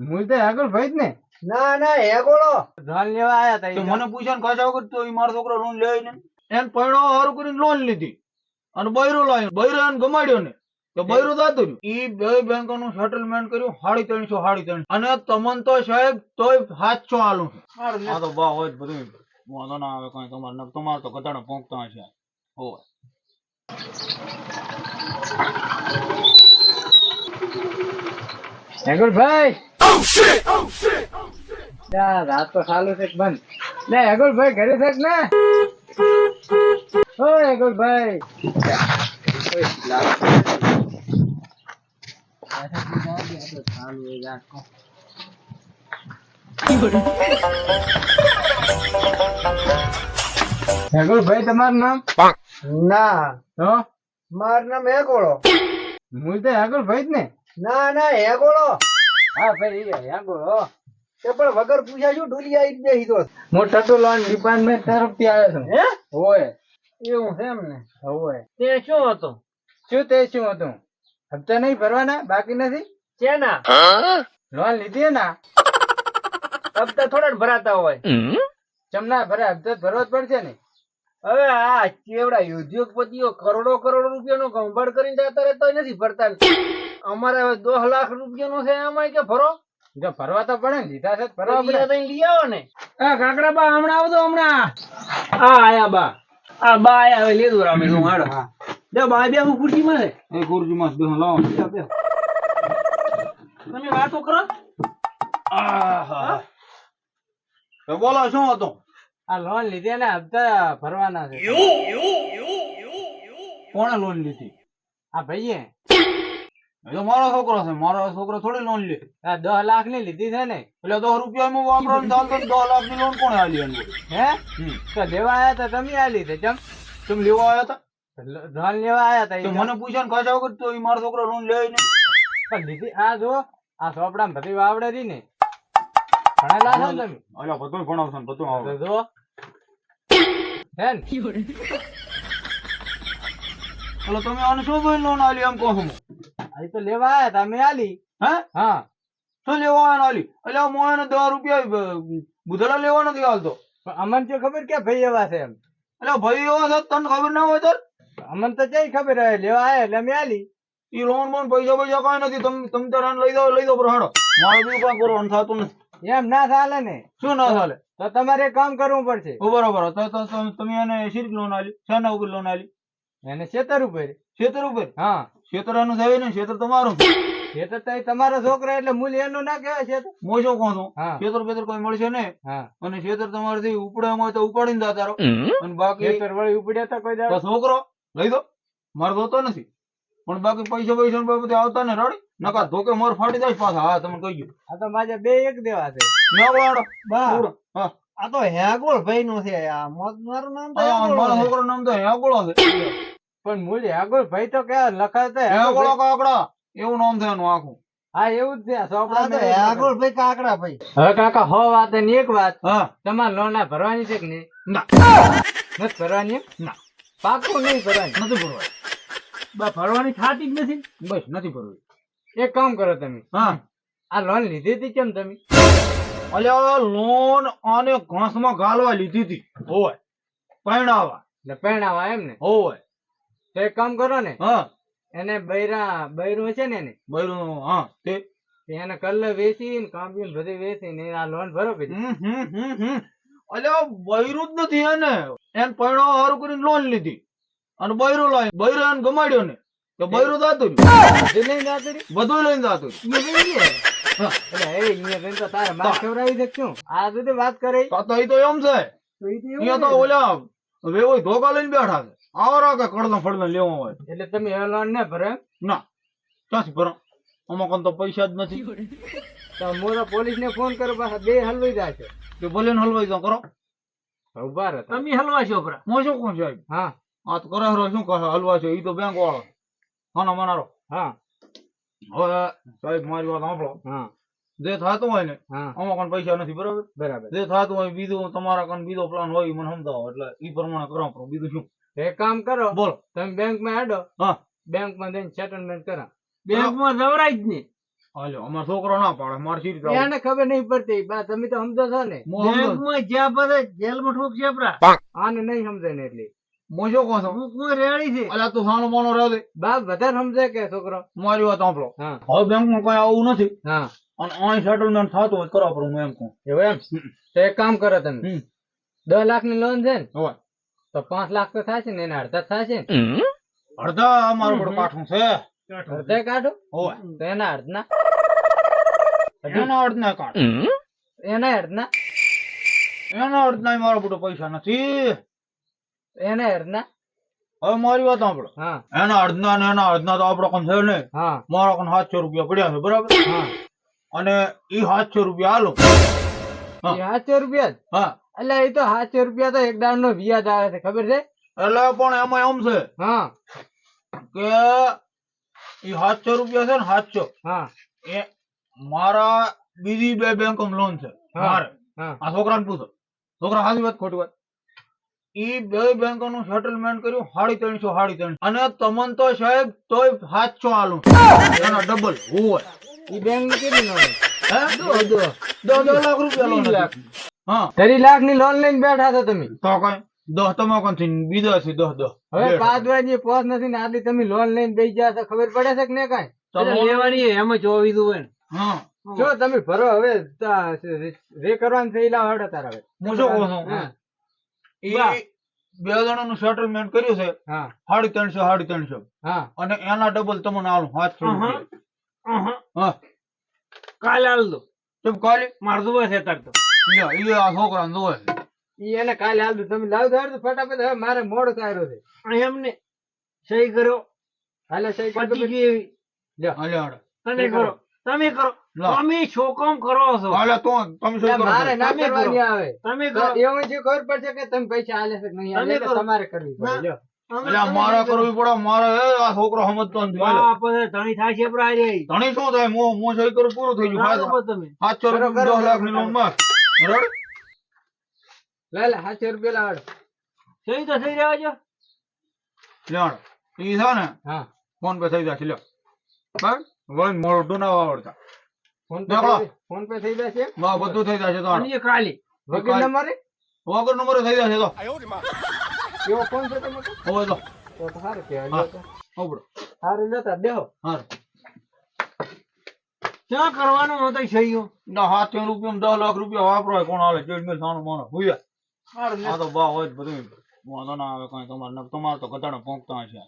હું તો આગળ ભાઈ જ ને. ના ના હેગોળો લોન લેવા આયા તા મને પૂછ્યા કાચા વગર તો ઈ મારો છોકરો લોન લે ને. એને પૈણો હારું કરીને લોન લીધી અને બૈરો લાવ્યો બૈરો એને ગમાડ્યો ને. તો બૈરો દાતું રહ્યું. ઈ બે બેંકો નું સેટલમેન્ટ કર્યું સાડી ત્રણસો સાડી ત્રણ અને તમન તો સાહેબ તોય સાતસો આલું આ તો બા હોય બધું વાંધો ના આવે કઈ તમારે તમારે તો ગધાડા પોંકતા હશે. હોય હેગુલ ભાઈ યા, રાત તો ચાલુ છે બંધ. લે હેગુલભાઈ ઘરે છે ને? ઓ હેગુલભાઈ! હેગુલ તમારું નામ? ના. માર નામ હે ગોળો હું તો હેગુલ ભાઈ જ ને. ના ના હે ગોળો હા ભાઈ હેગુલ હો તે પણ વગર પૂછ્યા શું ઢોલી આવી બેહી તો? હું ટટુ લોન ડિપાર્ટમેન્ટ તરફથી આવ્યો છું. હે? હોય. એવું છે એમ ને હોય. તે શું હતું? શું તે શું હતું? હપ્તા નહીં ભરવાના? બાકી નથી? ચેના લોન લીધી ના હપ્તા થોડા જ ભરાતા હોય. ચમના ભરે હપ્તા ભરવા જ પડશે ને. હવે આ કેવડા ઉદ્યોગપતિઓ કરોડો કરોડો રૂપિયાનો ગંભડ કરીને જતા રહેતા નથી ભરતા અમારે હવે દોઢ લાખ રૂપિયાનો છે એમાં કે ભરો? જો ભરવા તો પડે ને લીધા છે ભરવા પડે. પડે લઈ આવો ને. હા કાકડા બા હમણાં આવતો હમણાં. આ આયા બા. આ બા આયા હવે લીધું રામે નું હાડો. જો બા બે હું ખુરશી માં એ ખુરશી માં બે લાવો. તમે વાતો કરો. આહા. તો બોલો શું હતું? આ લોન લીધી ને હપ્તા ભરવાના છે. કોણે લોન લીધી? આ ભાઈએ. તો મારો છોકરો છે મારો છોકરો થોડી લોન લે. આ દસ લાખની લીધી છે ને એટલે દસ રૂપિયામાં વાપરો ને ચાલતો દસ લાખની લોન કોણ આલી એમ હે? તો લેવા આયા તા તમે આલી છે ચમ તમે લેવા આવ્યા તા? લોન લેવા આવ્યા તા મને પૂછ્યા ને વગર તો એ મારો છોકરો લોન લે ને પણ લીધી આ જો આ ચોપડામાં બધી વાવડે રહી ને. ભણેલા છો તમે? અલ્યા બધું ભણાવશો ને બધું આવડે જો. હે ને? એટલે તમે આને શું ભાઈ લોન આલી એમ કહો છો હું? આલી તો લેવા આયા તા અમે આલી. હે? હા. શું લેવા આયા આલી? એટલે એને દસ રૂપિયા બુધડા લેવા નથી આલતો પણ અમને તો ખબર કે ભાઈ એવા છે એમ. એટલે ભાઈ એવા છે તને ખબર ના હોય તો? અમને તો જઈ ખબર હવે લેવા આયા એટલે અમે આલી. ઈ લોન બોન પૈસા પૈસા કઈ નથી. તમે તમે તો રન લઈ દો લઈ દો પર હાડો મારે બીજું કાંઈ કરવાનું થતું નથી. એમ ના ચાલે ને. શું ના ચાલે? તો તમારે એક કામ કરવું પડશે. બરોબર તો તમે એને શીર્ક લોન આલી શેના ઉપર લોન આલી એને ખેતર ઉપર. ખેતર ઉપર. હા. ખેતર એનું થાય ને ખેતર તમારું ખેતર તો ઈ તમારો છોકરો એટલે મૂલ્ય એનું ના કહેવાય ખેતર હું શું કહું છું ખેતર બેતર કોઈ મળશે ને? અને ખેતર તમારાથી ઉપડે હોય તો ઉપાડીને દાતા રહો અને બાકી ખેતર વળી ઉપડ્યા તો કોઈ તો છોકરો લઈ દો. મારે જોતો નથી. પણ બાકી પૈસા પૈસા બાબતે આવતા ને રડી. નકા ધોકે મોર ફાટી જાય પાછા. હા તમને કહી ગયું. આ તો મારે બે એક દેવા છે. ના વાળો. બા. હા. આ તો હેગોળ ભાઈ નું છે મારું નામ તો મારા છે. નામ તો હેગોળો છે. પણ મૂળ હેગોળ ભાઈ તો કે લખાય તો હેગોળ. કાકડા. એવું નામ છે એનું આખું. હા એવું જ છે. હેગોળ ભાઈ કાકડા ભાઈ. હવે કાકા હો વાત ને એક વાત. હા. તમારે લોન આ ભરવાની છે કે નહીં? ના. નથી ભરવાની ના. પાકું નહીં ભરવાની. નથી ભરવાની. બસ ભરવાની ખાતી જ નથી બસ નથી ભરવી એક કામ કરો તમે. હા. આ લોન લીધી હતી કેમ તમે? અલ્યા લોન અને ઘાસમાં ગાલવા લીધી હતી. હોય. પરણાવા. એટલે પરણાવા એમ ને? હોય. તો એક કામ કરો ને હા. એને બૈરા બૈરું છે ને એને? બૈરું હા તે. એને કલ્લે વેચી ને કામ્પ્યુન બધી વેચી ને આ લોન ભરો પછી અલ્યા બૈરું જ નથી એને. એને પરણાવા હારું કરીને લોન લીધી. અને બૈરું લાવી. બૈરો એને ગમાડ્યો ને. તો બૈરું દાતું? બધું લઈને દાતું હા. એ અહીંયા તો તારે માર ખવડાવી દે આ બધી વાત કરી. તો તો એમ છે. તો ઈ તો અહીંયા તો ઓલા ધોકા લઈને બેઠા છે. આવરા કે કડલા ફડલા લેવા હોય. એટલે તમે એ ને ભરે. ના ક્યાંથી ભરો? આમાં કોણ તો પૈસા જ નથી. તો મોરા પોલીસ ને ફોન કરો પાછા બે હલવાઈ જાય છે તો ભલે ને હલવાઈ જાઓ કરો. ઊભા રહો તમે. હલવા છો પરા હું શું કહું સાહેબ હા. આ તો કરે હરો શું કહે? હલવા છો? ઈ તો બેંક વાળો. ખાનો મનારો. હા. હવે સાહેબ મારી વાત સાંભળો. હા. જે થતું હોય ને હા. આમાં કોણ પૈસા નથી બરાબર? બરાબર. જે થતું હોય બીજું તમારા કાન બીજો પ્લાન હોય મને સમજાવો એટલે ઈ પ્રમાણે કરો પણ બીજું શું? એક કામ કરો બોલો. તમે બેંકમાં હેડો. હા. બેંકમાં જઈને સેટલમેન્ટ કરા બેંકમાં જવરાય જ નહીં. હાલો અમારો છોકરો ના પાડે મારે સીટ એને ખબર નહીં પડતી. બા તમે તો સમજો છો ને. બેંકમાં છું. જ્યાં બધે જેલમાં ઠોક છે આપડા. આને નહીં સમજે ને એટલે. હું શું કહું હું કોઈ રેડી છે. અલ્યા તું સાનો માનો રહે દે. બાપ વધારે સમજે કે છોકરો. મારી વાત સાંભળો. હા. હવે બેંકમાં કઈ આવું નથી. હા. અને અહીં સેટલમેન્ટ થતું હોય કરો કરવા હું એમ કહું. એવું એમ? તો એક કામ કરો તમે. દસ લાખની લોન છે ને તો પાંચ લાખ તો થાય છે ને એના અડધા થાય છે અડધા અમારું બધું કાઠું છે. અડધે કાઢો હોય તો એના અડધના. એના અડધના કાઢ એના અડધના. એના અડધના મારા બધું પૈસા નથી. એના અડધના. હવે મારી વાત સાંભળો. હા. એના અડધના ને એના અડધના તો આપડે કન છે નહીં. હા. મારા કન સાતસો રૂપિયા પડ્યા છે બરાબર? હા. અને ઈ સાતસો રૂપિયા હાલો. સાતસો રૂપિયા હા. એટલે એ તો સાતસો રૂપિયા તો એક દાડ નો વ્યાજ આવે છે ખબર છે? એટલે પણ એમાં એમ છે હા. કે ઈ સાતસો રૂપિયા છે ને સાતસો. હા. એ મારા બીજી બે બેંક લોન છે હા. મારે. હા. આ છોકરાને પૂછો. છોકરા સાચી વાત ખોટી વાત? ઈ બે બેંકો નું સેટલમેન્ટ કર્યું સાડી ત્રણસો સાડી ત્રણસો. અને તમને તો સાહેબ તોય સાતસો આલું. એના ડબલ હોય. એ બેંકની કેટલી લોન હે દસ દસ લાખ રૂપિયા લોન લાખ. હા. ત્રીસ લાખની લોન લઈને બેઠા છો તમે? તો કઈ. દસ તમાકુ થી બીજો છે દસ દસ હવે પાંચ વાગે પોસ નથી ને આટલી તમે લોન લઈને બેસી ગયા છો ખબર પડે છે કે ને કઈ? લેવાની એમાં ચોવીસ હોય ને. હા. જો તમે ભરો હવે રે કરવાનું છે ઈ લાવો તારા હવે. હું શું કહું છું? હા. બે જણા નું સેટલમેન્ટ કર્યું છે. હા. સાડી ત્રણસો સાડી ત્રણસો. હા. અને એના ડબલ તમને આલું સાતસો રૂપિયા. કાલે હાલ દો. કેમ કાલે? મારે જોવે છે તાર તો. ઈ આ છોકરાને જોવે છે. ઈ એને કાલે હાલ તમે લાવ દો હેડો ફટાફટ. હવે મારે મોડું થાય છે. એમને સહી કર્યો હાલે સહી કરી. પતી લ્યો. હાલે. તમે કરો. તમે કરો. તમે શું કરો છો? હાલે તો તમે શું કરો મારે છો? ના કરો. કરવાની આવે. તમે કરો. એવું જે ખબર પડશે કે તમે પૈસા હાલે છે નહીં હાલે તમે. તમારે કરવી પડે. લ્યો. એટલે મારે કરો. કરવી પડે મારે એ આ છોકરો સમજતો નથી હાલે. ધણી થાય છે પ્રાય રે. ધણી શું થાય? મો મો સહી કરું પૂરું થઈ ગયું. ના ફાયદો. કરો તમે. સાતસો રૂપિયા દસ લાખની લોનમાં બરાબર? લે લે સાતસો રૂપિયા લાવ. સહી તો થઈ રહ્યા છો લેવાડો. ઈ છે ને હા. ફોન પે થઈ જશે લ્યો. બરાબર? વળી મોઢું ના આવડતા. ફોન પે થઈ- ફોન પે થઈ જશે? વાહ, બધું થઈ જશે તો કાલે. કાંઈ- નંબરે? વગર નંબર થઈ જશે તો. છે હવે તો. તો તો કહેવાય દેહો હારું. ક્યાં કરવાનું નતો સહીઓ ના રૂપિયા દસ લાખ રૂપિયા વાપરો કોણ આવે ચેડમેલ સાનું માનો ભૂયા આ તો બા હોય જ બધું વાંધો ના આવે કઈ. તમારે તમારે તો ગધાડા પહોંચતા હશે.